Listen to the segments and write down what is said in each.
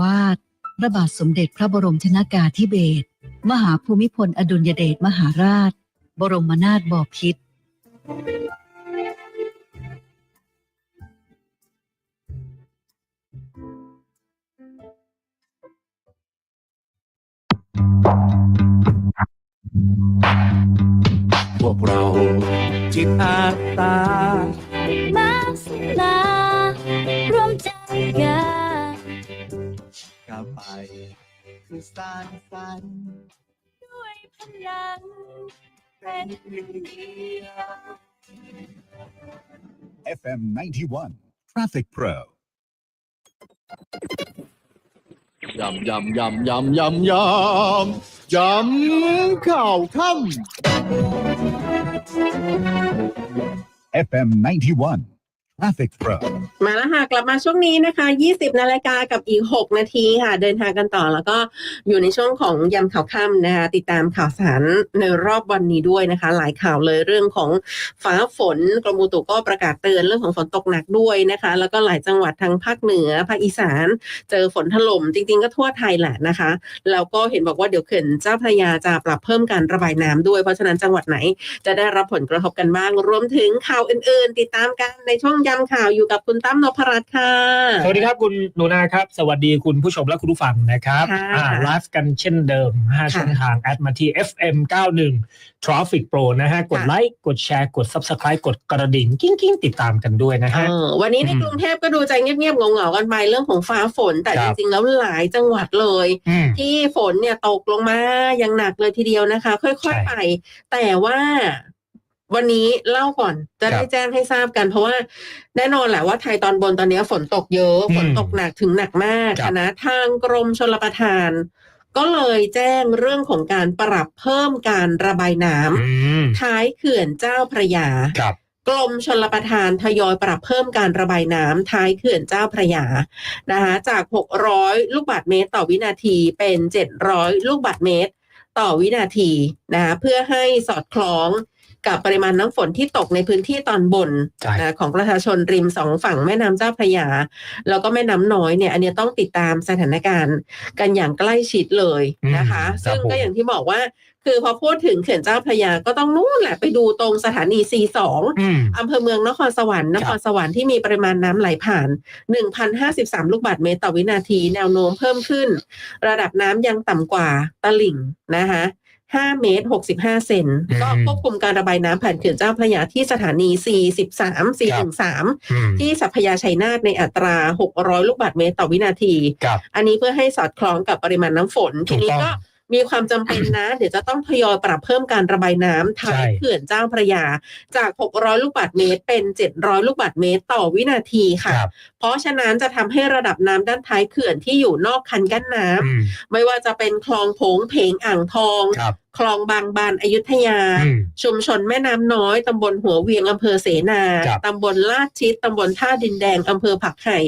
วาท พระบาทสมเด็จพระบรมชนากาธิเบศร มหาภูมิพลอดุลยเดชมหาราช บรมนาถบพิตรพวกเราจิตอาสามาสลารวมใจกันก้าว ไป คือสร้างสรรค์ด้วยพลังเป็นหนึ่งเดียว FM 91 Traffic Pro ยำยำยำยำยำยำยำข่าวค่ FM 91 Traffic Pro มาแล้วค่ะ กลับมาช่วงนี้นะคะ 20 นาฬิกากับอีก 6 นาทีค่ะ เดินทางกันต่อแล้วก็อยู่ในช่วงของยำข่าวค่ำนะคะ ติดตามข่าวสารในรอบวันนี้ด้วยนะคะ หลายข่าวเลยเรื่องของฟ้าฝนกรมอุตุก็ประกาศเตือนเรื่องของฝนตกหนักด้วยนะคะ แล้วก็หลายจังหวัดทางภาคเหนือภาคอีสาน เจอฝนถล่มจริง ๆ ก็ทั่วไทยแหละนะคะ แล้วก็เห็นบอกว่าเดี๋ยวเขื่อนเจ้าพระยาจะปรับเพิ่มการระบายน้ำด้วยเพราะฉะนั้นจังหวัดไหน จะได้รับผลกระทบกันบ้างรวมถึงข่าวอื่น ๆ ติดตามกันในช่วงยำข่าวอยู่กับคุณตั้มนพรัตน์ค่ะ สวัสดีครับคุณหนูนาครับ สวัสดีคุณผู้ชมและคุณผู้ฟังนะครับค่ะอ่าไลฟ์กันเช่นเดิม5ช่องทางแอดมาที่ FM 91 Traffic Pro นะฮะ กดค่ะไลค์กดแชร์กด Subscribe กดกระดิ่งกิ้งกิ้งติดตามกันด้วยนะฮะเออวันนี้ในอืมกรุงเทพก็ดูใจเงียบๆเหงาๆกันไปเรื่องของฟ้าฝน แต่คจรับริงๆแล้วหลายจังหวัดเลยอืมที่ฝนเนี่ยตกลงมาอย่างหนักเลยทีเดียวนะคะ ค่ใช่อยๆไป แต่ว่า วันนี้เล่าก่อนจะครัได้บแจ้งให้ทราบกัน เพราะว่าแน่นอนแหละว่าไทยตอนบนตอนนี้ฝนตกเยอะอืมฝนตกหนักถึงหนักมากครับนะทางกรมชลประทาน ก็เลยแจ้งเรื่องของการปรับเพิ่มการระบายน้ำอืมท้ายเขื่อนเจ้าพระยาครับกรมชลประทานทยอยปรับเพิ่มการระบายน้ำท้ายเขื่อนเจ้าพระยานะคะจาก 600 ลูกบาศก์เมตรต่อวินาทีเป็น 700 ลูกบาศก์เมตร ต่อวินาทีนะคะเพื่อให้สอดคล้อง กับปริมาณน้ำฝนที่ตกในพื้นที่ตอนบนใช่ นะของประชาชนริมสองฝั่งแม่น้ำเจ้าพระยา แล้วก็แม่น้ำน้อยเนี่ย อันเนี้ยต้องติดตามสถานการณ์กันอย่างใกล้ชิดเลยนะคะ อืมครับซึ่งผมก็อย่างที่บอกว่า คือพอพูดถึงเขื่อนเจ้าพระยาก็ต้องนู่นแหละไปดูตรงสถานี C2 อืม อำเภอเมืองนครสวรรค์นครสวรรค์ที่มีปริมาณน้ำไหลผ่าน 1,053 ลูกบาศก์เมตรต่อวินาที แนวโน้มเพิ่มขึ้น ระดับน้ำยังต่ำกว่าตลิ่งนะคะ 5 เมตร 65 เซนอืมก็ควบคุมการระบายน้ำผ่านเขื่อนเจ้าพระยาที่สถานี 43 413อืมที่สัพยาชัยนาทในอัตรา 600 ลูกบาศก์เมตรต่อวินาทีครับอันนี้เพื่อให้สอดคล้องกับปริมาณน้ำฝนถูทีกนี้ต้องก็มีความจำเป็นนะ เดี๋ยวจะต้องทยอยปรับเพิ่มการระบายน้ำท้ายใช่เขื่อนเจ้าพระยา จาก 600 ลูกบาศก์เมตร เป็น 700 ลูกบาศก์เมตรต่อวินาทีค่ะครับเพราะฉะนั้นจะทำให้ระดับน้ำด้านท้ายเขื่อนที่อยู่นอกคันกั้นน้ำอืมไม่ว่าจะเป็นคลองโผงเพงอ่างทอง ครับคลองบางบานอยุธยาอืมชุมชนแม่น้ำน้อยตำบลหัวเวียงอำเภอเสนาครับตำบลลาดชิดตำบลท่าดินแดงอำเภอผักไห่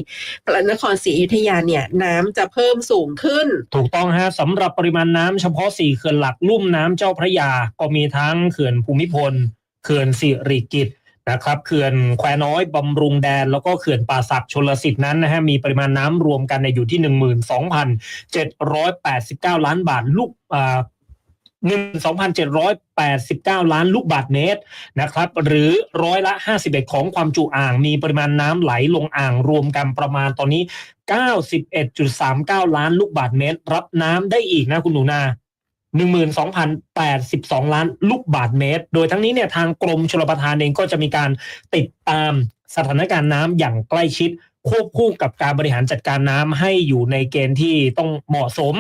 พระนครศรีอยุธยาเนี่ยน้ำจะเพิ่มสูงขึ้น ถูกต้องฮะสำหรับปริมาณน้ำเฉพาะสี่เขื่อนหลักลุ่มน้ำเจ้าพระยา ก็มีทั้งเขื่อนภูมิพลเขื่อนสิริกิติ์นะครับเขื่อนแควน้อยบำรุงแดน แล้วก็เขื่อนป่าสักชลสิทธิ์นั้นนะฮะมีปริมาณน้ำรวมกันในยอยู่ที่ 12,789 ล้านบาทลูกอ่า 12,789 ล้านลูกบาทเมตรนะครับหรือร้อยละ 51 ของความจุอ่าง มีปริมาณน้ำไหลลงอ่างรวมกันประมาณตอนนี้ 91.39 ล้านลูกบาทเมตร รับน้ำได้อีกนะคุณหนูนา12,082 ล้านลูกบาทเมตร โดยทั้งนี้เนี่ยทางกรมชลประทานเองก็จะมีการติดตามสถานการณ์น้ำอย่างใกล้ชิด ควบคู่กับการบริหารจัดการน้ำให้อยู่ในเกณฑ์ที่ต้องเหมาะสม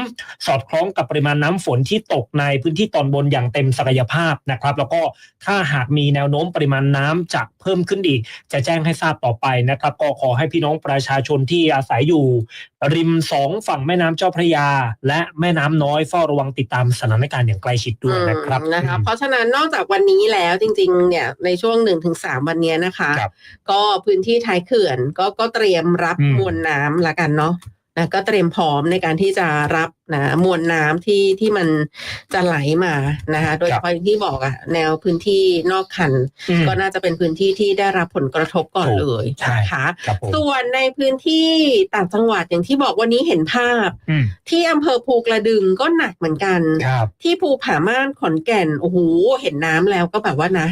สอดคล้องกับปริมาณน้ำฝนที่ตกในพื้นที่ตอนบนอย่างเต็มศักยภาพนะครับ แล้วก็ถ้าหากมีแนวโน้มปริมาณน้ำจาก พิ่มขึ้นอีก จะแจ้งให้ทราบต่อไปนะครับ ก็ขอให้พี่น้องประชาชนที่อาศัยอยู่ ริมสองฝั่งแม่น้ำเจ้าพระยา และแม่น้ำน้อยเฝ้าระวังติดตามสถานการณ์อย่างใกล้ชิดด้วยนะครับอืมนะคะอืมเพราะฉะนั้นนอกจากวันนี้แล้วจริงๆเนี่ยในช่วงหนึ่งถึงสามวันเนี้ยนะคะครับก็พื้นที่ท้ายเขื่อนก็ก็เตรียมรับอืมมวลน้ำละกันเนาะ นะก็เตรียมพร้อมในการที่จะรับนะมวลน้ำที่ที่มันจะไหลมานะคะโดยเฉพาะอย่างที่บอกอะแนวพื้นที่นอกคันอืมก็น่าจะเป็นพื้นที่ที่ได้รับผลกระทบก่อนถูกเลยใช่นะคะครับผมส่วนในพื้นที่ต่างจังหวัดอย่างที่บอกวันนี้เห็นภาพอืมที่อำเภอภูกระดึงก็หนักเหมือนกันครับที่ภูผาม่านขอนแก่นโอ้โหเห็นน้ำแล้วก็แบบว่านะ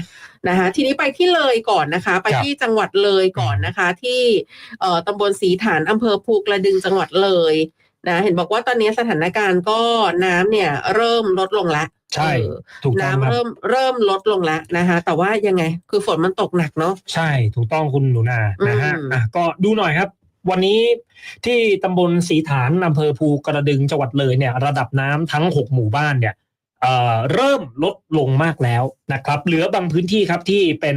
นะคะทีนี้ไปที่เลยก่อนนะคะ ไปครับที่จังหวัดเลยก่อนนะคะ ที่เอ่อตำบลสีฐานอำเภอภูกระดึงจังหวัดเลยนะเห็นบอกว่าตอนนี้สถานการณ์ก็น้ำเนี่ยเริ่มลดลงแล้วใช่เออถูกต้องน้ำครับเริ่มเริ่มลดลงแล้วนะคะ แต่ว่ายังไงคือฝนมันตกหนักเนาะใช่ถูกต้องคุณหนูนานะฮะอืมอะก็ดูหน่อยครับ วันนี้ที่ตำบลสีฐานอำเภอภูกระดึงจังหวัดเลยเนี่ย ระดับน้ำทั้ง 6 หมู่บ้านเนี่ย เริ่มลดลงมากแล้วนะครับ เหลือบางพื้นที่ครับที่เป็น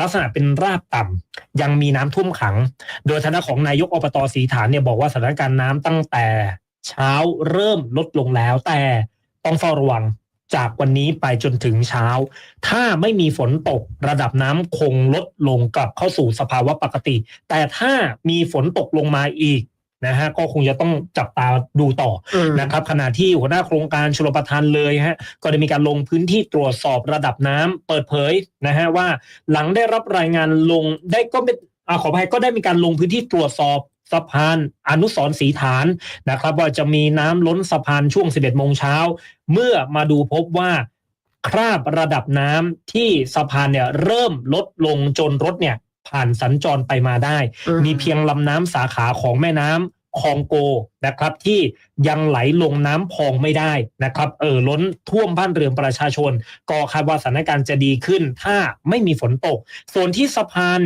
ลักษณะเป็นราบต่ำยังมีน้ำท่วมขัง โดยทางด้านของนายกอบตสีฐานเนี่ยบอกว่าสถานการณ์น้ำตั้งแต่เช้าเริ่มลดลงแล้ว แต่ต้องเฝ้าระวังจากวันนี้ไปจนถึงเช้า ถ้าไม่มีฝนตกระดับน้ำคงลดลงกลับเข้าสู่สภาวะปกติ แต่ถ้ามีฝนตกลงมาอีก นะฮะก็คงจะต้องจับตาดูต่ออืมนะครับขณะที่หัวหน้าโครงการชลประทานเลยฮะก็ได้มีการลงพื้นที่ตรวจสอบระดับน้ำเปิดเผยนะฮะว่าหลังได้รับรายงานลงได้ก็เป็นอาขออภัยก็ได้มีการลงพื้นที่ตรวจสอบสะพานอนุสรณ์สีฐานนะครับ ว่าจะมีน้ำล้นสะพานช่วง 11โมงเช้า เมื่อมาดูพบว่าคราบระดับน้ำที่สะพานเนี่ยเริ่มลดลงจนรถเนี่ย ผ่านสัญจรไปมาได้อืมมีเพียงลำน้ำสาขาของแม่น้ำคองโกนะครับ ที่ยังไหลลงน้ำพองไม่ได้นะครับ เออล้นท่วมบ้านเรือนประชาชน ก็คาดว่าสถานการณ์จะดีขึ้น ถ้าไม่มีฝนตก ส่วนที่สะพาน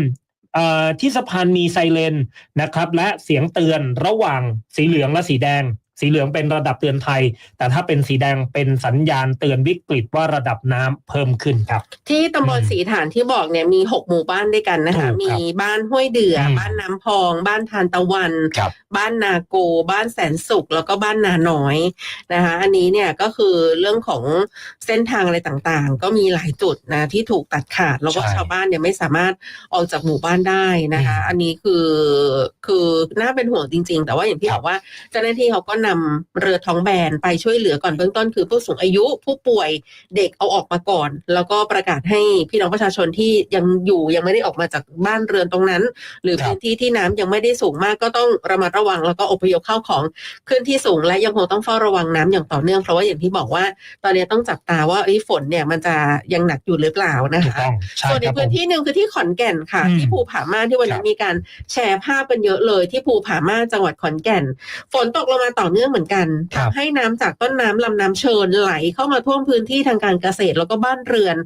เอ่อที่สะพานมีไซเรนนะครับ และเสียงเตือนระหว่างสีเหลืองและสีแดง สีเหลืองเป็นระดับเตือนภัย แต่ถ้าเป็นสีแดงเป็นสัญญาณเตือนวิกฤตว่าระดับน้ำเพิ่มขึ้นครับ ที่ตำบลอืมสีฐานที่บอกเนี่ยมีหกหมู่บ้านด้วยกันนะคะถูกครับมีบ้านห้วยเดืออมบ้านน้ำพอง บ้านทานตะวันครับบ้านนาโก บ้านแสนสุข แล้วก็บ้านนาน้อยนะคะอันนี้เนี่ยก็คือเรื่องของเส้นทางอะไรต่างๆ ก็มีหลายจุดนะที่ถูกตัดขาดแล้วก็ใช่ชาวบ้านเนี่ยไม่สามารถออกจากหมู่บ้านได้นะคะอืมอันนี้คือคือน่าเป็นห่วงจริง ๆ แต่ว่าอย่างที่ครับบอกว่าเจ้าหน้าที่เขาก็นำเรือท้องแบนไปช่วยเหลือก่อนเบื้องต้นคือผู้สูงอายุผู้ป่วยเด็กเอาออกมาก่อน แล้วก็ประกาศให้พี่น้องประชาชนที่ยังอยู่ยังไม่ได้ออกมาจากบ้านเรือนตรงนั้น หรือครับพื้นที่ที่น้ำยังไม่ได้สูงมากก็ต้องระมัดระวัง แล้วก็อพยพเข้าของขึ้นที่สูงและยังคงต้องเฝ้าระวังน้ำอย่างต่อเนื่องเพราะว่าอย่างที่บอกว่า ตอนนี้ต้องจับตาว่าเอ้ยฝนเนี่ยมันจะยังหนักอยู่หรือเปล่านะถูกคะต้องใช่ส่วนคอีรักบผพื้นมที่หนึ่งคือที่ขอนแก่นค่ะอืมที่ภูผาม่านที่วันคนี้รับมีการแชร์ภาพกันเยอะเลย ที่ภูผาม่านจังหวัดขอนแก่น ฝนตกลงมาต่อเนื่องเหมือนกันครับทำให้น้ำจากต้นน้ำลำน้ำเชิญไหลเข้ามาท่วมพื้นที่ทางการเกษตรแล้วก็บ้านเรือน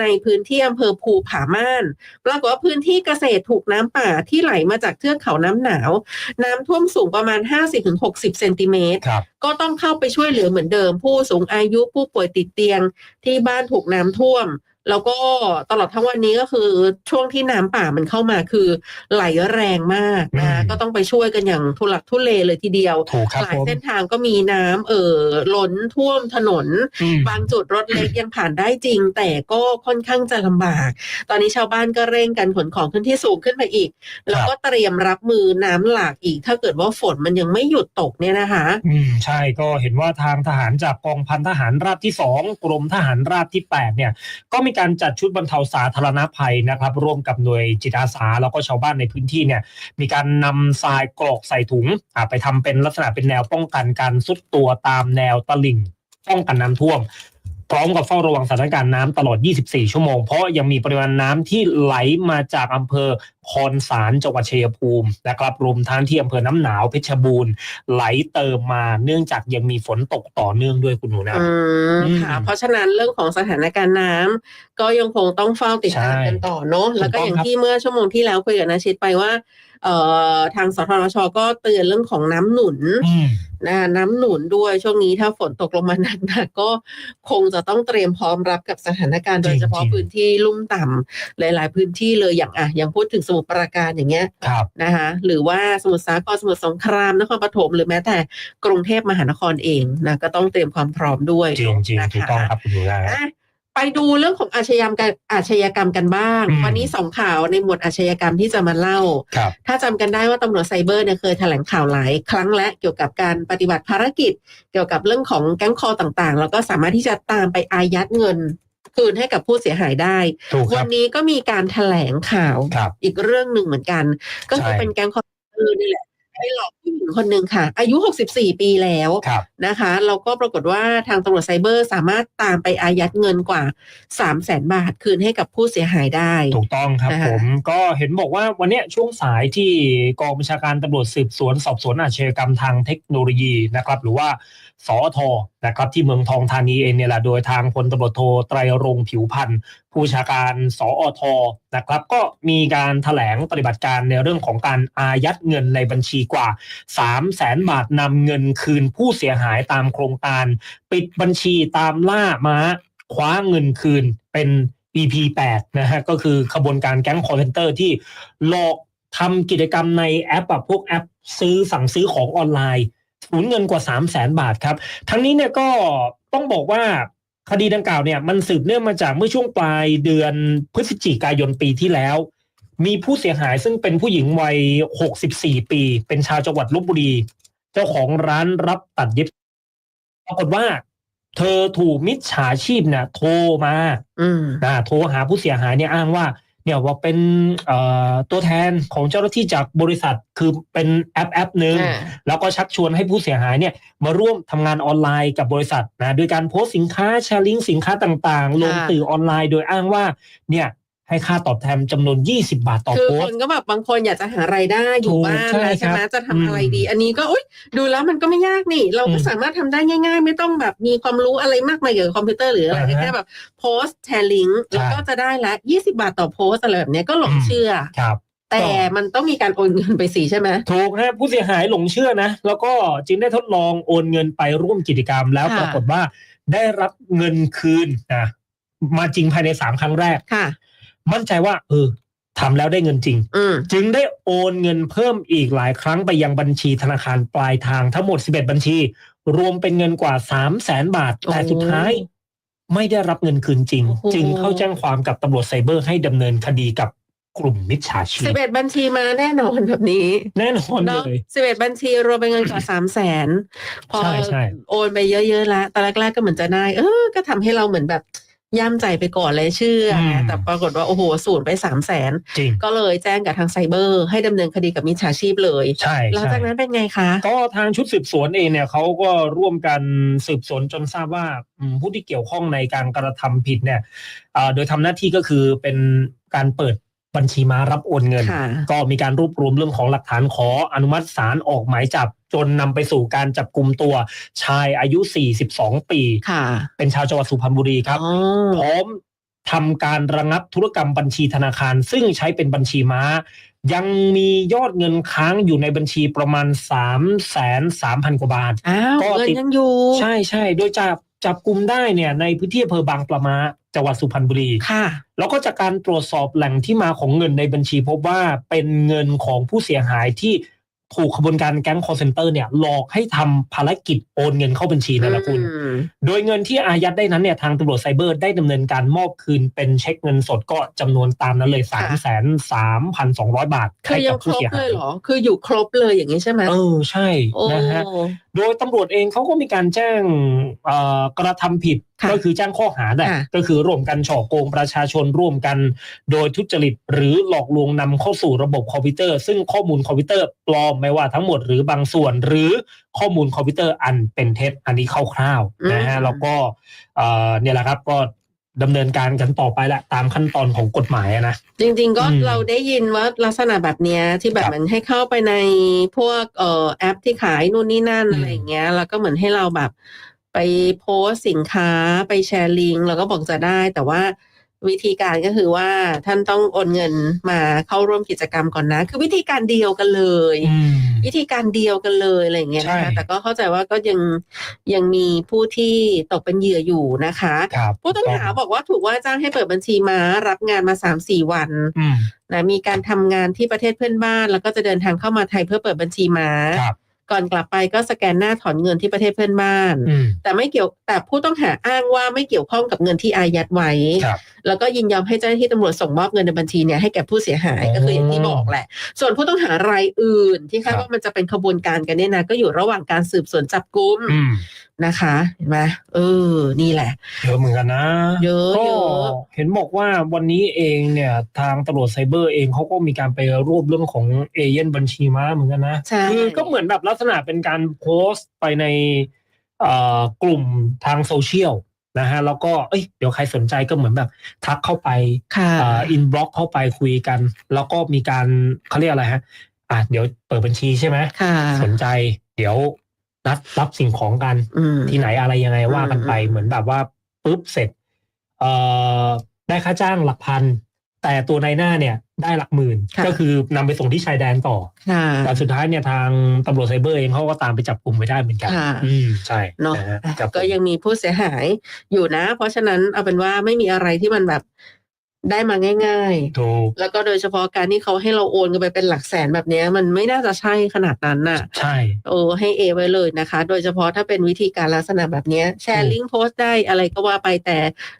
ในพื้นที่อำเภอภูผาม่านปรากฏว่าพื้นที่เกษตรถูกน้ำป่าที่ไหลมาจากเทือกเขาน้ำหนาว น้ำท่วมสูงประมาณ 50-60เซนติเมตรครับก็ต้องเข้าไปช่วยเหลือเหมือนเดิม ผู้สูงอายุผู้ป่วยติดเตียงที่บ้านถูกน้ำท่วม แล้วก็ตลอดทั้งวันนี้ก็คือช่วงที่น้ำป่ามันเข้ามาคือไหลแรงมากนะอืมก็ต้องไปช่วยกันอย่างทุลักทุเลเลยทีเดียวถูกครับหลายผมเส้นทางก็มีน้ำเอ่อล้นท่วมถนนอืมบางจุดรถเล็กยังผ่านได้จริง แต่ก็ค่อนข้างจะลำบาก ตอนนี้ชาวบ้านก็เร่งกันขนของขึ้นที่สูงขึ้นไปอีก แล้วก็เตรียมรับมือน้ำหลากอีก ถ้าเกิดว่าฝนมันยังไม่หยุดตกเนี่ยนะคะอืมใช่ก็เห็นว่าทางทหารจากกองพันทหารราบที่สองกรมทหารราบที่8เนี่ยก็มีการจัดชุดบรรเทาสาธารณภัยนะครับ ร่วมกับหน่วยจิตอาสาแล้วก็ชาวบ้านในพื้นที่เนี่ยมีการนำทรายกรอกใส่ถุงไปทำเป็นลักษณะเป็นแนวป้องกันการซุดตัวตามแนวตลิ่งป้องกันน้ำท่วม พร้อมกับเฝ้าระวังสถานการณ์น้ำตลอด 24 ชั่วโมง เพราะยังมีปริมาณน้ำที่ไหลมาจากอำเภอคอนสารจังหวัดชัยภูมินะครับรวมทั้งที่อำเภอน้ำหนาวเพชรบูรณ์ไหลเติมมาเนื่องจากยังมีฝนตกต่อเนื่องด้วยคุณหนูนะอืมอืมค่ะเพราะฉะนั้นเรื่องของสถานการณ์น้ำก็ยังคงต้องเฝ้าติดตามใช่กันต่อเนาะแล้วก็ถูกต้องอย่างครับที่เมื่อชั่วโมงที่แล้วคุยกับนาชิตไปว่า เอ่อทางสทรชก็เตือนเรื่องของน้ำหนุนอืมนะน้ำหนุนด้วยช่วงนี้ถ้าฝนตกลงมาหนักๆก็คงจะต้องเตรียมพร้อมรับกับสถานการณ์จริโดงยเฉพาะจริงพื้นที่ลุ่มต่ำหลาย ๆ พื้นที่เลยอย่างอะอย่างพูดถึงสมุทรปราการอย่างเงี้ยครับนะคะหรือว่าสมุทรสาครสมุทรสงครามนครปฐมหรือแม้แต่กรุงเทพมหานครเองนะก็ต้องเตรียมความพร้อมด้วยจริงจริงนะถูกคะต้องครับคุณหนูนะอะ ไปดูเรื่องของอาชญากรรมอาชญากรรมกันบ้างอืมวันนี้สองข่าวในหมวดอาชญากรรมที่จะมาเล่าครับถ้าจำกันได้ว่าตำรวจไซเบอร์เนี่ยเคยแถลงข่าวหลายครั้งและเกี่ยวกับการปฏิบัติภารกิจ เกี่ยวกับเรื่องของแก๊งคอร์ต่างๆ แล้วก็สามารถที่จะตามไปอายัดเงินคืนให้กับผู้เสียหายได้ถูกควัรันบนี้ก็มีการแถลงข่าวครับอีกเรื่องหนึ่งเหมือนกัน ก็คือใช่เป็นแก๊งคอร์เตอร์นี่แหละ ไปหลอกผู้หญิงคนหนึ่งค่ะ อายุ 64 ปีแล้วครับนะคะแล้วก็ปรากฏว่าทางตำรวจไซเบอร์สามารถตามไปอายัดเงินกว่า 3 0 0แสนบาทคืนให้กับผู้เสียหายได้ ถูกต้องครับนะคะผมก็เห็นบอกว่าวันเนี้ยช่วงสายที่กองบัญชาการตำรวจสืบสวนสอบสวนอาชญากรรมทางเทคโนโลยีนะครับหรือว่า สอทนะครับที่เมืองทองธานีเองเนี่ยแหละโดยทางพลตำรวจโทไตรรงผิวพันธ์ผู้บัญชาการสอทนะครับก็มีการแถลงปฏิบัติการในเรื่องของการอายัดเงินในบัญชีกว่า 3 0 0แสนบาทนำเงินคืนผู้เสียหายตามโครงการ ปิดบัญชีตามล่าม้าคว้าเงินคืนเป็น EP 8นะฮะก็คือขบวนการแก๊งคอร์เซนเตอร์ที่หลอกทำกิจกรรมในแอปแบบพวกแอปซื้อสั่งซื้อของออนไลน์ สูญเงินกว่า 3 0 0แสนบาทครับ ทั้งนี้เนี่ยก็ต้องบอกว่าคดีดังกล่าวเนี่ยมันสืบเนื่องมาจากเมื่อช่วงปลายเดือนพฤศจิกายนปีที่แล้ว มีผู้เสียหายซึ่งเป็นผู้หญิงวัย 64 ปี เป็นชาวจังหวัดลบบุรี เจ้าของร้านรับตัดเย็บปรากฏว่า เธอถูกมิจฉาชีพเนี่ยโทรมาอืมนะโทรหาผู้เสียหายเนี่ยอ้างว่า เนี่ยว่าเป็นเอ่อตัวแทนของเจ้าหน้าที่จากบริษัทคือเป็นแอปแอปหนึ่งอ่าแล้วก็ชักชวนให้ผู้เสียหายเนี่ยมาร่วมทำงานออนไลน์กับบริษัทนะโดยการโพสต์สินค้าแชร์ลิงก์สินค้าต่างๆ ลงค่ะสื่อออนไลน์โดยอ้างว่าเนี่ย ให้ค่าตอบแทนจำนวน 20 บาทต่อคือโพคสนต์ก็แบบบางคนอยากจะหารายได้อยู่ถูกบ้านใช่แล้วใช่ไหมครับจะทำอะไรดีอืมอันนี้ก็อุ๊ยดูแล้วมันก็ไม่ยากนี่ เราก็อืมสามารถทำได้ง่าย ๆ ไม่ต้องแบบมีความรู้อะไรมากมายเกี่ยวกับคอมพิวเตอร์หรืออะไรอ่าฮะแค่แบบโพสต์แชร์ลิงก์แล้วก็จะได้ละ 20 บาทต่อโพสต์อะไรแบบเนี้ยก็หลงอืมเชื่อครับแต่มันต้องมีการโอนเงินไปสิใช่ไหมถูกนะผู้เสียหายหลงเชื่อนะ แล้วก็จึงได้ทดลองโอนเงินไปร่วมกิจกรรม แล้วค่ะปรากฏว่าได้รับเงินคืนนะมาจริงภายในสามครั้งแรกค่ะ มั่นใจว่า เออทำแล้วได้เงินจริง อืมจึงได้โอนเงินเพิ่มอีกหลายครั้งไปยังบัญชีธนาคารปลายทางทั้งหมด 11 บัญชี รวมเป็นเงินกว่า 3 0 0แสนบาท แต่โอ้สุดท้าย ไม่ได้รับเงินคืนจริง โอ้โห จึงเข้าแจ้งความกับตำรวจไซเบอร์ให้ดำเนินคดีกับกลุ่มมิจฉาชีสิพบเอ็ดบัญชีมาแน่นอนแบบนี้แน่นอนเนาะเลย สิบเอ็ดบัญชีรวมเป็นเงินกว่าสามแสนพอใช่ใช่ โอนไปเยอะๆแล้วตอนแรกๆก็เหมือนจะได้ เออ ก็ทำให้เราเหมือนแบบ ย่ำใจไปก่อนเลยเชื่ออม แต่ปรากฏว่าโอ้โหสูญไปสามแสนจริง ก็เลยแจ้งกับทางไซเบอร์ ให้ดำเนินคดีกับมิจฉาชีพเลย ใช่หลังใช่จากนั้นเป็นไงคะ ก็ทางชุดสืบสวนเองเนี่ยเขาก็ร่วมกันสืบสวนจนทราบว่าอืมผู้ที่เกี่ยวข้องในการกระทำผิดเนี่ยอ่าโดยทำหน้าที่ก็คือเป็นการเปิด บัญชีม้ารับโอนเงินค่ะก็มีการรวบรวมเรื่องของหลักฐานขออนุมัติศาลออกหมายจับจนนำไปสู่การจับกลุ่มตัวชายอายุ 42 ปีค่ะเป็นชาวจังหวัดสุพรรณบุรีครับอ๋อพร้อมทำการระงับธุรกรรมบัญชีธนาคาร ซึ่งใช้เป็นบัญชีม้า ยังมียอดเงินค้างอยู่ในบัญชีประมาณ3ามแสนสามพันกว่าบาทอ้าวก็เงินติดยังอยู่ ใช่ใช่โดยจับ จับกลุ่มได้เนี่ยในพื้นที่อำเภอบางปะมาจังหวัดสุพรรณบุรี ค่ะ แล้วก็จากการตรวจสอบแหล่งที่มาของเงินในบัญชีพบว่าเป็นเงินของผู้เสียหายที่ถูกขบวนการแก๊งคอร์เซนเตอร์เนี่ยหลอกให้ทำภารกิจโอนเงินเข้าบัญชีนั่นแหละคุณ อืมโดยเงินที่อายัดได้นั้นเนี่ยทางตำรวจไซเบอร์ได้ดำเนินการมอบคืนเป็นเช็คเงินสดก็จำนวนตามนั้นเลยสามแสนสามพันสองร้อยบาทคือให้ยักังบคผู้รบเสียเลหายยเหรอ คืออยู่ครบเลยอย่างนี้ใช่ไหมเออใช่โอ้นะฮะ โดยตำรวจเองเขาก็มีการแจ้งเอ่อกระทำผิดค่ะก็คือแจ้งข้อหาแหละค่ะก็คือร่วมกันฉ่อโกงประชาชนร่วมกัน โดยทุจริตหรือหลอกลวงนำเข้าสู่ระบบคอมพิวเตอร์ ซึ่งข้อมูลคอมพิวเตอร์ปลอมไม่ว่าทั้งหมดหรือบางส่วนหรือข้อมูลคอมพิวเตอร์อันเป็นเท็จอันนี้คร่าวๆนะฮะอืมแล้วก็เอ่อเนี่ยแหละครับก็ ดำเนินการกันต่อไปแหละตามขั้นตอนของกฎหมายอะนะ จริง ๆ ก็อืมเราได้ยินว่าลักษณะแบบเนี้ยที่แบบครับเหมือนให้เข้าไปในพวกเอ่อแอปที่ขายนู่นนี่นั่นอืมอะไรอย่างเงี้ยแล้วก็เหมือนให้เราแบบไปโพสต์สินค้าไปแชร์ลิงก์แล้วก็บอกจะได้แต่ว่า วิธีการก็คือว่าท่านต้องโอนเงินมาเข้าร่วมกิจกรรมก่อนนะ คือวิธีการเดียวกันเลยอืมวิธีการเดียวกันเลยอะไรอย่างเงี้ยนะคะใช่แต่ก็เข้าใจว่าก็ยังยังมีผู้ที่ตกเป็นเหยื่ออยู่นะคะครับผู้ต้องหาบอกว่าถูกว่าจ้างให้เปิดบัญชีม้ารับงานมาสามสี่วันอืมนะมีการทำงานที่ประเทศเพื่อนบ้าน แล้วก็จะเดินทางเข้ามาไทยเพื่อเปิดบัญชีม้าครับ ก่อนกลับไปก็สแกนหน้าถอนเงินที่ประเทศเพื่อนบ้านอืมแต่ไม่เกี่ยวแต่ผู้ต้องหาอ้างว่าไม่เกี่ยวข้องกับเงินที่อายัดไว้ครับแล้วก็ยินยอมให้เจ้าหน้าที่ตำรวจส่งมอบเงินในบัญชีเนี่ยให้แก่ผู้เสียหายอ๋อก็คืออย่างที่บอกแหละ ส่วนผู้ต้องหารายอื่นที่คาดครับว่ามันจะเป็นขบวนการกันเนี่ยนะก็อยู่ระหว่างการสืบสวนจับกุมอืมนะคะเห็นไหมเออ นี่แหละ เยอะเหมือนกันนะ เยอะก็เยอะเห็นบอกว่าวันนี้เองเนี่ย ทางตำรวจไซเบอร์เองเขาก็มีการไปรวบเรื่องของเอเย่นบัญชีม้าเหมือนกันนะใช่คือก็เหมือนแบบลักษณะเป็นการโพสต์ไปในเอ่อกลุ่มทางโซเชียลนะฮะแล้วก็เอ้ยเดี๋ยวใครสนใจก็เหมือนแบบ ทักเข้าไปค่ะอินบล็อกเข้าไปคุยกัน แล้วก็มีการเขาเรียกอะไรฮะอะเดี๋ยวเปิดบัญชีใช่ไหมค่ะสนใจเดี๋ยวนัดรับสิ่งของกันอืมที่ไหนอะไรยังไงว่ากันไปอืมเหมือนแบบว่าปุ๊บเสร็จเอ่อได้ค่าจ้างหลักพัน แต่ตัวในหน้าเนี่ยได้หลักหมื่น ค่ะ ก็คือนำไปส่งที่ชายแดนต่อ ค่ะ แต่สุดท้ายเนี่ยทางตำรวจไซเบอร์เองเขาก็ตามไปจับกลุ่มไว้ได้เหมือนกัน ค่ะ อืมใช่เนาะฮะอะครับผมก็ยังมีผู้เสียหายอยู่นะ เพราะฉะนั้นเอาเป็นว่าไม่มีอะไรที่มันแบบ ได้มาง่ายถูกๆ แล้วก็โดยเฉพาะการที่เขาให้เราโอนกันไปเป็นหลักแสนแบบเนี้ยมันไม่น่าจะใช่ขนาดนั้นน่ะ ใช่ โอ้ให้เอไว้เลยนะคะ โดยเฉพาะถ้าเป็นวิธีการลักษณะแบบเนี้ยแชร์ลิงก์โพสต์ได้อะไรก็ว่าไปแต่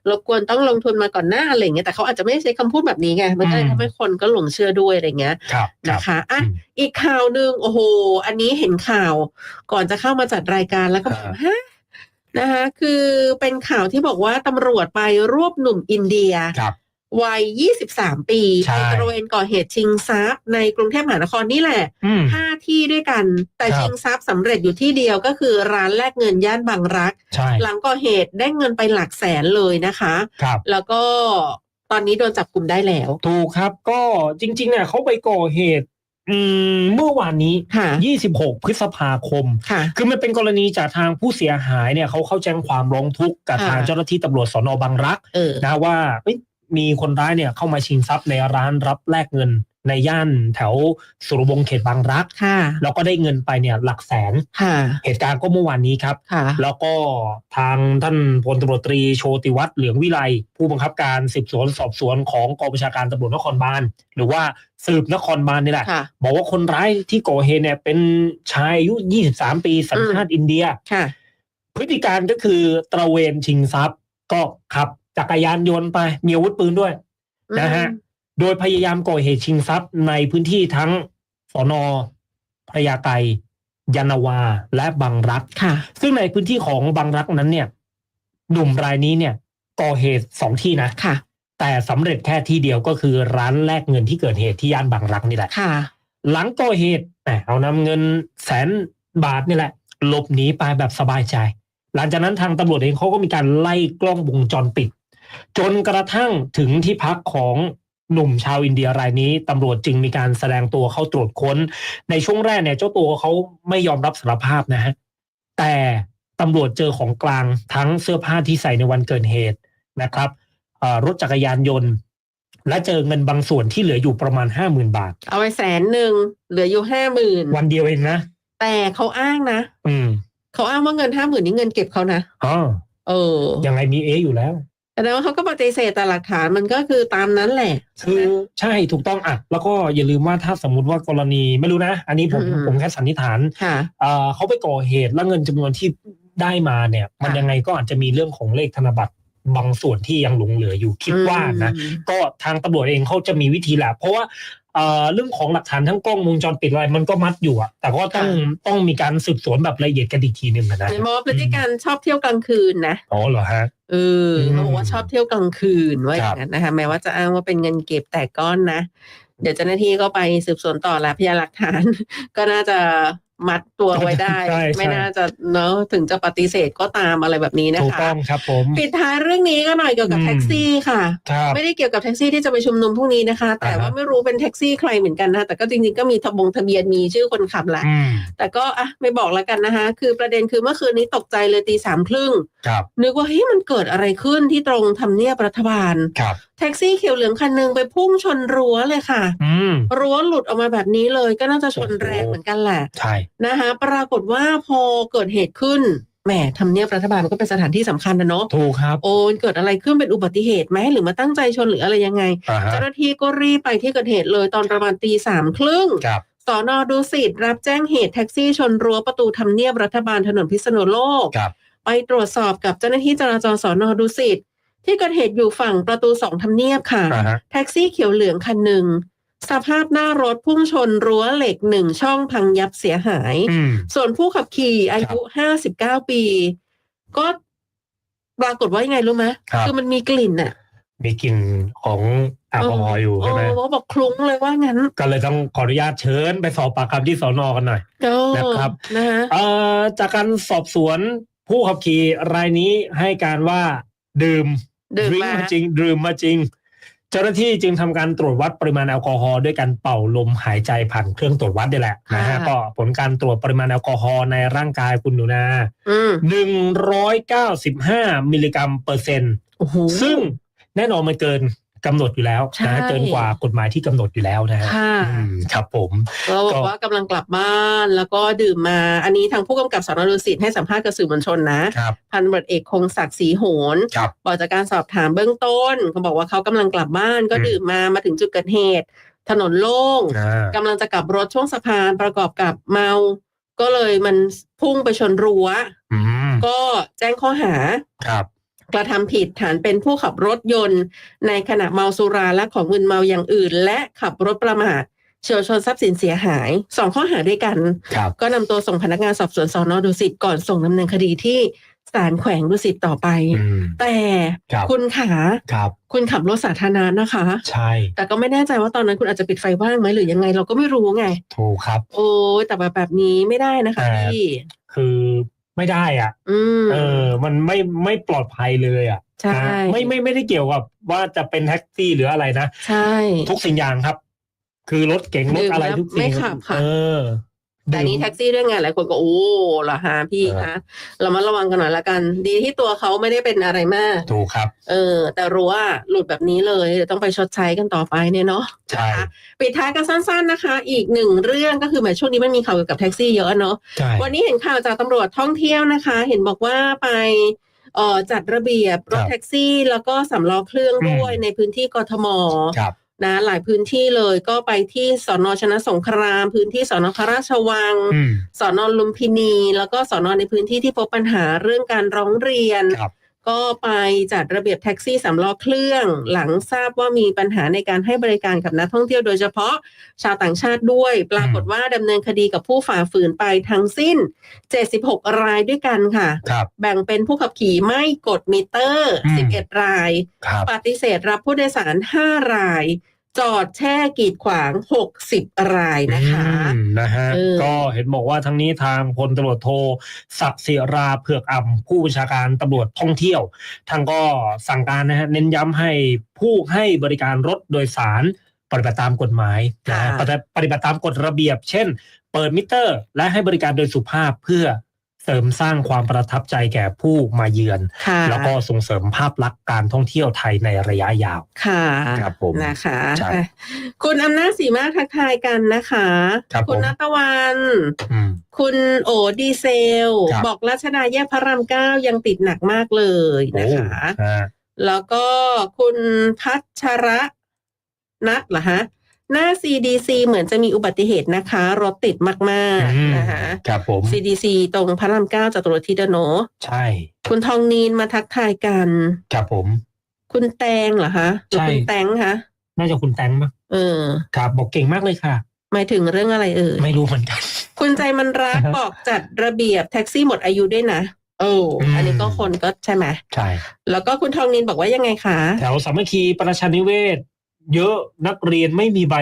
รบกวนต้องลงทุนมาก่อนหน้าอะไรอย่างเงี้ยแต่เขาอาจจะไม่ได้ใช้คำพูดแบบนี้ไงมันก็เลยอืม ทำให้คนก็หลงเชื่อด้วยอะไรเงี้ยครับครับนะคะอะอืม อีกข่าวหนึ่งโอ้โห อันนี้เห็นข่าวก่อนจะเข้ามาจัดรายการแล้วก็แบบอ่า ฮะนะคะคือเป็นข่าวที่บอกว่าตำรวจไปรวบหนุ่มอินเดีย ครับ วัย 23 ปีใช่ ไปตระเวนก่อเหตุชิงทรัพย์ในกรุงเทพมหานครนี่แหละ อืม ห้าที่ด้วยกัน แต่ครับ ชิงทรัพย์สำเร็จอยู่ที่เดียวก็คือร้านแลกเงินย่านบางรัก ใช่หลังก่อเหตุได้เงินไปหลักแสนเลยนะคะ ครับ แล้วก็ตอนนี้โดนจับกลุ่มได้แล้ว ถูกครับก็จริงๆเนี่ยเขาไปก่อเหตุ อืมเมื่อวานนี้ ค่ะ 26 พฤษภาคม ค่ะ คือมันเป็นกรณีจากทางผู้เสียหายเนี่ยเขาเข้าแจ้งความร้องทุกข์กับค่ะ ทางเจ้าหน้าที่ตำรวจสนบางรักเออ นะว่าเอ้ย มีคนร้ายเนี่ยเข้ามาชิงทรัพย์ในร้านรับแลกเงินในย่านแถวสุรวงศ์เขตบางรัก ค่ะ แล้วก็ได้เงินไปเนี่ยหลักแสน ค่ะ เหตุการณ์ก็เมื่อวานนี้ครับ ค่ะ แล้วก็ทางท่านพลตำรวจตรีโชติวัฒน์เหลืองวิไลผู้บังคับการสืบสวนสอบสวนของกองบัญชาการตำรวจนครบาลหรือว่าสืบนครบาลนี่แหละ ค่ะ บอกว่าคนร้ายที่ก่อเหตุเนี่ยเป็นชายอายุ 23 ปีสัญชาติอินเดีย ค่ะ พฤติการก็คือตระเวนชิงทรัพย์ก็ขับ จักรยานยนต์ไป มีอาวุธปืนด้วยนะฮะโดยพยายามก่อเหตุชิงทรัพย์ในพื้นที่ทั้งสอนอพระยาไกรยานาวาและบางรักค่ะ ซึ่งในพื้นที่ของบางรักนั้นเนี่ย หนุ่มรายนี้เนี่ย ก่อเหตุสองที่นะค่ะ แต่สำเร็จแค่ที่เดียวก็คือร้านแลกเงินที่เกิดเหตุที่ย่านบางรักนี่แหละค่ะ หลังก่อเหตุแหมเอานำเงินแสนบาทนี่แหละหลบหนีไปแบบสบายใจ หลังจากนั้นทางตำรวจเองเขาก็มีการไล่กล้องวงจรปิด จนกระทั่งถึงที่พักของหนุ่มชาวอินเดียรายนี้ตำรวจจึงมีการแสดงตัวเข้าตรวจค้น ในช่วงแรกเนี่ยเจ้าตัวเขาไม่ยอมรับสารภาพนะฮะแต่ตำรวจเจอของกลางทั้งเสื้อผ้าที่ใส่ในวันเกิดเหตุนะครับเอ่อรถจักรยานยนต์ และเจอเงินบางส่วนที่เหลืออยู่ประมาณห้าหมื่นบาท เอาไปแสนหนึ่งเหลืออยู่ห้าหมื่นวันเดียวเองนะแต่เขาอ้างนะ อืมเขาอ้างว่าเงินห้าหมื่นนี่เงินเก็บเขานะอ๋อเออยังไงมีเออยู่แล้ว แต่ว่าเขาก็ปฏิเสธแต่หลักฐานมันก็คือตามนั้นแหละ คือใช่ถูกต้องอะ แล้วก็อย่าลืมว่าถ้าสมมุติว่ากรณีไม่รู้นะ อันนี้ผมอืมผมแค่สันนิษฐานค่ะเอ่อเขาไปก่อเหตุแล้วเงินจำนวนที่ได้มาเนี่ย มันค่ะยังไงก็อาจจะมีเรื่องของเลขธนบัตรบางส่วนที่ยังหลงเหลืออยู่คิดว่านะอืมก็ทางตำรวจเองเขาจะมีวิธีแหละเพราะว่า เอ่อเรื่องของหลักฐานทั้งกล้องวงจรปิดอะไรมันก็มัดอยู่อะแต่ก็ต้องต้องมีการสืบสวนแบบละเอียดกันอีกทีหนึ่งอะนะเห็นบอกว่าพฤติการชอบเที่ยวกลางคืนนะอ๋อเหรอฮะเอออืมเขาบอกว่าชอบเที่ยวกลางคืนว่าอครัย่าบงนั้นนะคะแม้ว่าจะอ้างว่าเป็นเงินเก็บแต่ก้อนนะเดี๋ยวเจ้าหน้าที่ก็ไปสืบสวนต่อแล้วพยานหลักฐาน ก็น่าจะ มัดตัวไว้ได้ ใช่ใช่ ไม่น่าจะเนาะถึงจะปฏิเสธก็ตามอะไรแบบนี้นะถูกคะ ต้องครับผม ปิดท้ายเรื่องนี้ก็หน่อยเกี่ยวกับอืม แท็กซี่ค่ะ ครับ ไม่ได้เกี่ยวกับแท็กซี่ที่จะไปชุมนุมพรุ่งนี้นะคะ แต่อ่าฮะ ว่าไม่รู้เป็นแท็กซี่ใครเหมือนกันนะ แต่ก็จริงๆก็มีทะบงทะเบียนมีชื่อคนขับแหละ อืมแต่ก็อะไม่บอกแล้วกันนะคะ คือประเด็นคือเมื่อคืนนี้ตกใจเลยตีสามครึ่ง ครับนึกว่าเฮ้ยมันเกิดอะไรขึ้นที่ตรงทำเนียบรัฐบาล ครับ แท็กซี่เขียวเหลืองคันหนึงไปพุ่งชนรั้วเลยค่ะ อืม รั้วหลุดออกมาแบบนี้เลยก็น่าจะชนโอ้โห แรงเหมือนกันแหละ ใช่นะคะปรากฏว่าพอเกิดเหตุขึ้นแหมทำเนียบรัฐบาลมันก็เป็นสถานที่สำคัญนะเนาะถูกครับ โอ้มันเกิดอะไรขึ้นเป็นอุบัติเหตุไหมหรือมาตั้งใจชนหรืออะไรยังไงอ่าฮะเจ้าหน้าที่ก็รีบไปที่เกิดเหตุเลยตอนประมาณตีสามครึ่งครับสอนอดูสิตรับแจ้งเหตุแท็กซี่ชนรั้วประตูทำเนียบรัฐบาลถนนพิษณุโลกครับไปตรวจสอบกับเจ้าหน้าที่จราจรสอนอดูสิตที่เกิดเหตุอยู่ฝั่งประตูสองทำเนียบค่ะอ่าฮะแท็กซี่เขียวเหลืองคันหนึ่ง สภาพหน้ารถพุ่งชนรั้วเหล็กหนึ่งช่องพังยับเสียหาย อืม ส่วนผู้ขับขี่อายุห้าสิบเก้าปี ก็ปรากฏว่ายังไงรู้ไหมครับ อมันมีกลิ่นอะมีกลิ่นของแอลกอฮอล์อยู่ใช่ไหมเเขาบอกคลุ้งเลยว่างั้นก็เลยต้องขออนุญาตเชิญไปสอบปากคำที่สอนอกันหน่อย โอ้นะครับ นะฮะเอ่อจากการสอบสวนผู้ขับขี่รายนี้ให้การว่าดื่มดื่มดริงมามาจริง ดื่มมาจริง เจ้าหน้าที่จึงทำการตรวจวัดปริมาณแอลกอฮอล์ด้วยการเป่าลมหายใจผ่านเครื่องตรวจวัดนี่แหละนะฮะก็ผลการตรวจปริมาณแอลกอฮอล์ในร่างกายคุณหนูนาอืมหนึ่งร้อยเก้าสิบห้ามิลลิกรัมเปอร์เซ็นต์โอ้โหซึ่งแน่นอนมันเกิน กำหนดอยู่แล้วใช่นะเกินกว่ากฎหมายที่กำหนดอยู่แล้วนะฮะค่ะอืมครับผมก็บอกว่ากำลังกลับบ้านแล้วก็ดื่มมา อันนี้ทางผู้กำกับสนดุสิตให้สัมภาษณ์กับสื่อมวลชนนะครับพันตำรวจเอกคงศักดิ์ศรีโหนครับบอกจากการสอบถามเบื้องต้นเขาบอกว่าเขากำลังกลับบ้าน ก็อืมดื่มมามาถึงจุดเกิดเหตุ ถนนโล่งอ่ากำลังจะกลับรถช่วงสะพานประกอบกับเมา ก็เลยมันพุ่งไปชนรั้วอืมก็แจ้งข้อหาครับ กระทำผิดฐานเป็นผู้ขับรถยนต์ ในขณะเมาสุราและของมึนเมาอย่างอื่น และขับรถประมาทเฉียวชนทรัพย์สินเสียหายสองข้อหาด้วยกันครับก็นำตัวส่งพนักงานสอบสวนสอนอดุสิตก่อนส่งดำเนินคดีที่ศาลแขวงดุสิตต่อไปอืมแต่ครับคุณขาครับคุณขับรถสาธารณะนะคะ ใช่ แต่ก็ไม่แน่ใจว่าตอนนั้นคุณอาจจะปิดไฟว่างไหมหรือยังไง เราก็ไม่รู้ไง ถูกครับ โอ้ยแต่แบบแบบนี้ไม่ได้นะคะแต่พี่คือ ไม่ได้อะอืม เออ มันไม่ไม่ปลอดภัยเลยอะใช่ นะไม่ไม่ไม่ได้เกี่ยวกับว่าจะเป็นแท็กซี่หรืออะไรนะ ใช่ ทุกสิ่งอย่างครับ คือรถเก๋งรถอะไรดื่มแล้วทุกสิ่งไม่ขับค่ะ เออ แต่อันนี้ดื่มแท็กซี่ด้วยไงหลายคนก็โอ้เหรอฮะพี่เออคะเรามาระวังกันหน่อยละกัน ดีที่ตัวเขาไม่ได้เป็นอะไรมาก ถูกครับ เออ แต่รู้ว่าหลุดแบบนี้เลยเดี๋ยวต้องไปชดใช้กันต่อไปเนี่ยเนาะใช่นะคะปิดท้ายกันสั้น ๆนะคะ อีกหนึ่งเรื่องก็คือแหมช่วงนี้มันมีข่าวเกี่ยวกับแท็กซี่เยอะเนาะใช่วันนี้เห็นข่าวจากตำรวจท่องเที่ยวนะคะ เห็นบอกว่าไปเอ่อจัดระเบียบรถแท็กซี่ แล้วก็สำล้อเครื่องด้วยในพื้นที่กทมครับ นะหลายพื้นที่เลยก็ไปที่สอนอชนะสงคราม พื้นที่สอนอพระราชวังอืมสอนอลุมพินี แล้วก็สอนอในพื้นที่ที่พบปัญหาเรื่องการร้องเรียนครับ ก็ไปจัดระเบียบแท็กซี่สำล้อเครื่องหลังทราบว่ามีปัญหาในการให้บริการกับนักท่องเที่ยวโดยเฉพาะชาวต่างชาติด้วย ปรากฏว่าดำเนินคดีกับผู้ฝ่าฝืนไปทั้งสิ้น 76 รายด้วยกันค่ะครับแบ่งเป็นผู้ขับขี่ไม่กดมิเตอร์อืม11 รายครับปฏิเสธรับผู้โดยสาร 5 ราย จอดแช่กีดขวาง 60 รายนะคะอืมนะฮะเออก็เห็นบอกว่าทั้งนี้ทางพลตำรวจโทศักดิ์ศิราเผือกอ่ำผู้บัญชาการตำรวจท่องเที่ยวทางก็สั่งการนะฮะเน้นย้ำให้ผู้ให้บริการรถโดยสารปฏิบัติตามกฎหมายนะฮะค่ะปฏิปฏิบัติตามกฎระเบียบ เช่น เปิดมิเตอร์ และให้บริการโดยสุภาพเพื่อ เสริมสร้างความประทับใจแก่ผู้มาเยือนค่ะแล้วก็ส่งเสริมภาพลักษณ์การท่องเที่ยวไทยในระยะยาว ค่ะครับผมนะคะครับอะคุณอำนาจสีมาทักทายกันนะคะครับผมณนัตวันอืมคุณโอดีเซลครับบอกรัชดาแยกพระรามเก้ายังติดหนักมากเลยนะคะโอ้ฮะแล้วก็คุณพัชระนัทเหรอฮะ หน้า CDC เหมือนจะมีอุบัติเหตุนะคะ รถติดมากอืมๆนะคะครับผม CDC ตรงพระรามเก้าจตุรทิศอะเนอะใช่ คุณทองนีนมาทักทายกันครับผม คุณแตงเหรอคะหรือใช่คุณแตงคะน่าจะคุณแตงมั้งเออครับบอกเก่งมากเลยค่ะ หมายถึงเรื่องอะไรเอ่ยไม่รู้เหมือนกัน คุณใจมันรักบอกจัดระเบียบแท็กซี่หมดอายุด้วยนะโอ้อืมอันนี้ก็คนก็ใช่ไหมใช่ แล้วก็คุณทองนินบอกว่ายังไงคะ แถวสามัคคีประชานิเวศ เยอะนักเรียนไม่มีใบ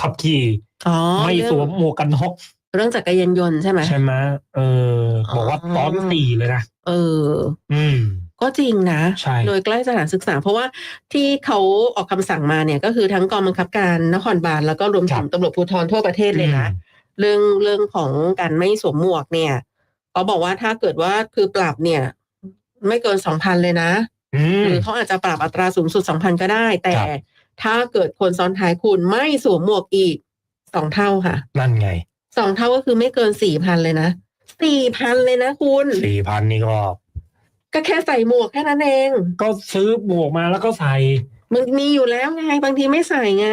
ขับขี่ อ๋อไม่เรื่องสวมหมวกกันน็อกเรื่องจักรยานยนต์ใช่ไหมใช่ไหมเออ บอกว่าอ๋อตอนสี่เลยนะเออ อืม ก็จริงนะใช่โดยใกล้สถานศึกษา เพราะว่าที่เขาออกคำสั่งมาเนี่ย ก็คือทั้งกองบังคับการนครบาลแล้วก็รวมถึงตำรวจภูธรทั่วประเทศเลยนะเรื่องเรื่องของการไม่สวมหมวกเนี่ยเขาบอกว่าถ้าเกิดว่าคือปรับเนี่ย ไม่เกินสองพันเลยนะอืมหรือเขาอาจจะปรับอัตราสูงสุดสองพันก็ได้ แต่ครับ ถ้าเกิดคนซ้อนท้ายคุณไม่สวมหมวกอีกสองเท่าค่ะนั่นไงสองเท่าก็คือไม่เกินสี่พันเลยนะสี่พันเลยนะคุณสี่พันนี่ก็ ก็แค่ใส่หมวกแค่นั้นเอง ก็ซื้อหมวกมาแล้วก็ใส่มันมีอยู่แล้วไงบางทีไม่ใส่ไง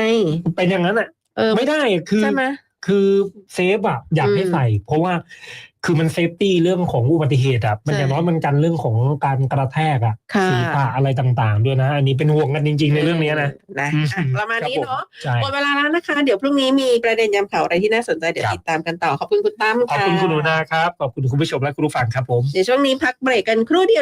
เป็นอย่างนั้นอะ เออไม่ได้อะคือใช่ไหมคือเซฟอะอยากให้อืมใส่ เพราะว่า คือมันเซฟตี้เรื่องของอุบัติเหตุอะมันใช่อย่างน้อยมันกันเรื่องของการกระแทกอะค่ะศีรษะอะไรต่างๆ ด้วยนะ อันนี้เป็นห่วงกันจริง ๆ ในเรื่องนี้นะนะอืมอะประมาณนี้ครับผมเนาะใช่หมดเวลาแล้วนะคะ เดี๋ยวพรุ่งนี้มีประเด็นยำข่าวอะไรที่น่าสนใจเดี๋ยวครับติดตามกันต่อขอบคุณคุณตั้มขอบค่ะคุณคุณหนูนาครับขอบคุณคุณผู้ชมและคุณผู้ฟังครับผมเดี๋ยวช่วงนี้พักเบรกกันครู่เดียว